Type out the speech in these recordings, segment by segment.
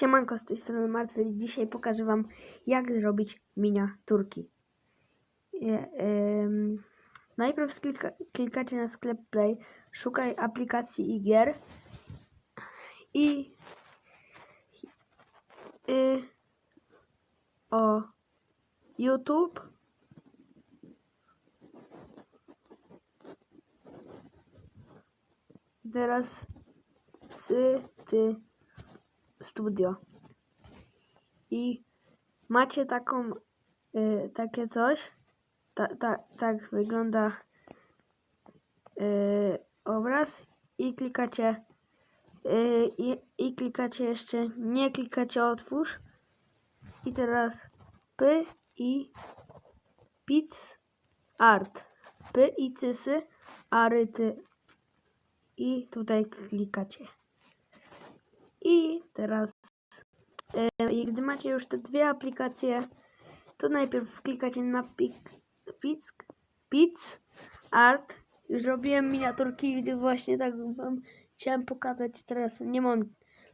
Siemanko, z tej strony Marcel i dzisiaj pokażę Wam jak zrobić miniaturki. Em, najpierw sklika, klikacie na sklep Play, szukaj aplikacji i gier i y, o YouTube teraz sy, ty, studio. I macie taką, y, takie coś. Ta, ta, tak wygląda y, obraz i klikacie y, i, i klikacie jeszcze, nie klikacie otwórz i teraz p i pic art p i cysy aryty i tutaj klikacie i teraz, e, gdy macie już te dwie aplikacje, to najpierw klikacie na pic, art. Już robiłem miniaturki, gdy właśnie tak wam chciałem pokazać. Teraz nie mam,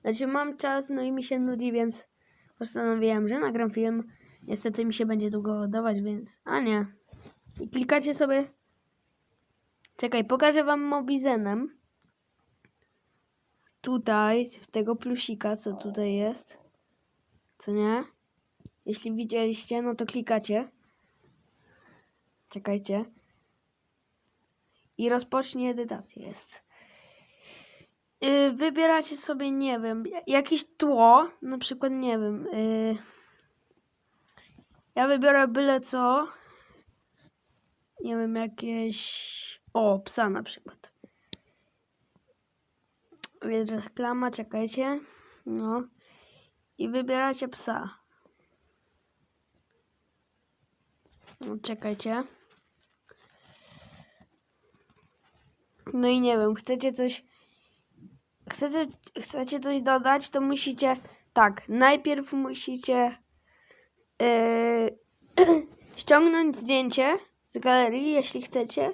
znaczy mam czas, no i mi się nudzi, więc postanowiłem, że nagram film. Niestety mi się będzie długo oddawać, więc, a nie. I klikacie sobie, czekaj, pokażę wam mobizenem tutaj, w tego plusika, co tutaj jest. Co nie? Jeśli widzieliście, no to klikacie. Czekajcie. I rozpocznie edytacja jest. Yy, wybieracie sobie, nie wiem, jakieś tło, na przykład, nie wiem. Yy, ja wybiorę byle co. Nie wiem, jakieś... O, psa na przykład. Reklama, czekajcie. No. I wybieracie psa. No, czekajcie. No i nie wiem, chcecie coś. Chcecie, chcecie coś dodać, to musicie. Tak, najpierw musicie yy, ściągnąć zdjęcie z galerii, jeśli chcecie.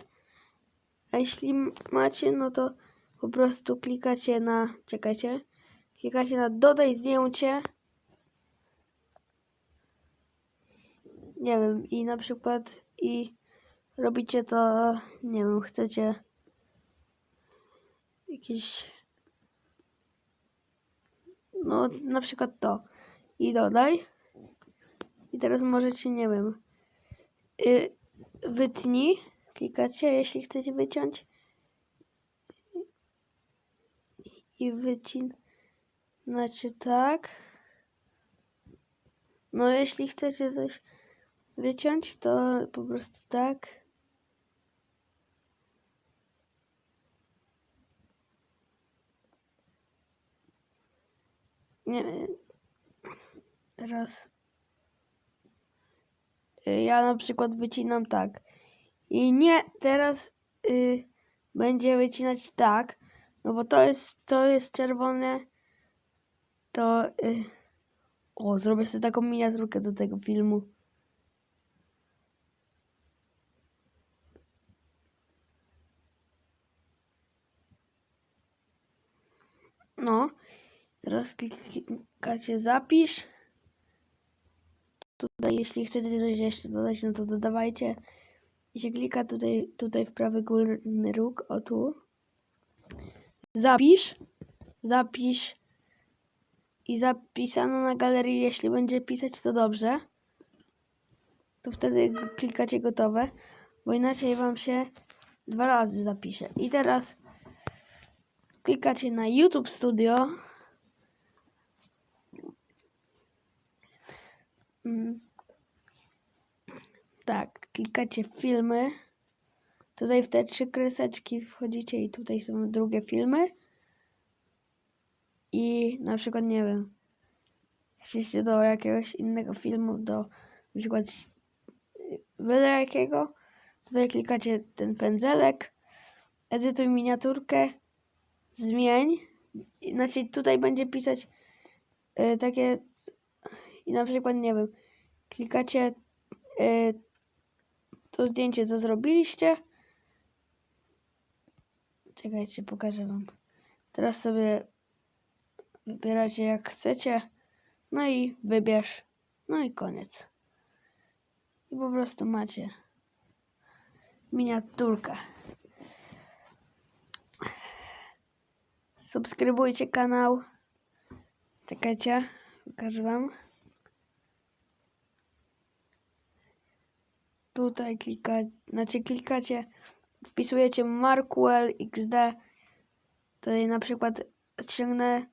A jeśli macie, no to po prostu klikacie na, czekajcie, klikacie na dodaj zdjęcie. Nie wiem, i na przykład i robicie to, nie wiem, chcecie jakieś, no na przykład to i dodaj. I teraz możecie, nie wiem, y, wytnij, klikacie, jeśli chcecie wyciąć. I wycin. Znaczy tak. No jeśli chcecie coś wyciąć, to po prostu tak. Nie Teraz. y, Ja na przykład wycinam tak. I nie, teraz y, będzie wycinać tak. No bo to jest, to jest czerwone. To. Y... O, zrobię sobie taką miniaturkę do tego filmu. No. Teraz klikacie zapisz. Tutaj, jeśli chcecie coś jeszcze dodać, no to dodawajcie. I się klika tutaj, tutaj w prawy górny róg, o tu zapisz, zapisz i zapisano na galerii, jeśli będzie pisać to dobrze, to wtedy klikacie gotowe, bo inaczej wam się dwa razy zapisze. I teraz klikacie na YouTube Studio. Mm. Tak, klikacie filmy. Tutaj w te trzy kreseczki wchodzicie i tutaj są drugie filmy. I na przykład, nie wiem, jeśli do jakiegoś innego filmu, do na przykład byle jakiego, tutaj klikacie ten pędzelek, edytuj miniaturkę, zmień. Znaczy tutaj będzie pisać y, takie i na przykład, nie wiem, klikacie y, to zdjęcie, co zrobiliście Czekajcie, pokażę wam. Teraz sobie wybieracie jak chcecie. No i wybierz. No i koniec. I po prostu macie miniaturkę. Subskrybujcie kanał. Czekajcie, pokażę wam. Tutaj klika, znaczy klikacie, wpisujecie Markuel XD. Tutaj na przykład ściągnę.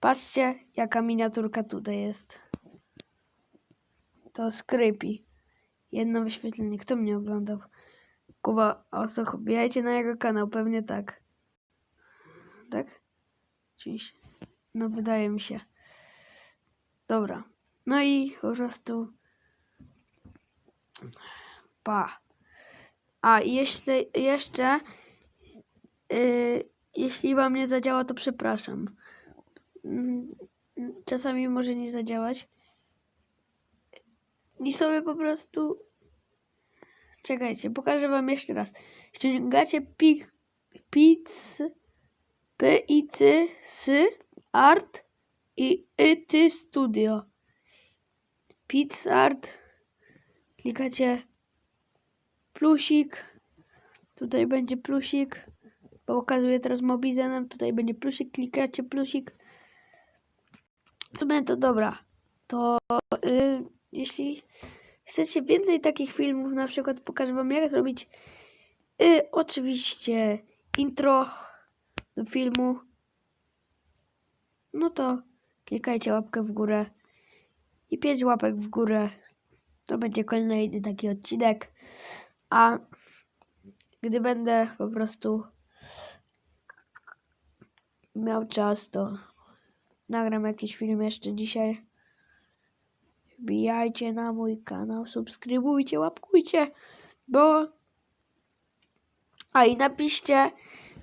Patrzcie, jaka miniaturka tutaj jest. To skrypi. Jedno wyświetlenie. Kto mnie oglądał? Kuba, o co wbijajcie na jego kanał, pewnie tak. Tak? Czyś. No wydaje mi się. Dobra. No i po prostu. Pa. A jeśli jeszcze. Yy, jeśli wam nie zadziała, to przepraszam. Czasami może nie zadziałać. I sobie po prostu. Czekajcie, pokażę wam jeszcze raz. Ściągacie pik, pic, p i c s art i y ty studio. Pic art. Klikacie plusik. Tutaj będzie plusik. Pokazuję teraz mobizenem. Tutaj będzie plusik. Klikacie plusik. W sumie to dobra. To y, jeśli chcecie więcej takich filmów, na przykład pokażę wam jak zrobić y, oczywiście intro do filmu, no to klikajcie łapkę w górę i pięć łapek w górę. To będzie kolejny taki odcinek. A gdy będę po prostu miał czas, to nagram jakiś film jeszcze dzisiaj. Wbijajcie na mój kanał, subskrybujcie, łapkujcie, bo... A i napiszcie,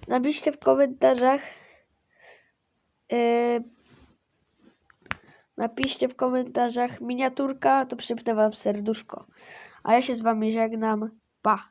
napiszcie w komentarzach, yy, napiszcie w komentarzach miniaturka, to przypnę wam serduszko. A ja się z wami żegnam, pa!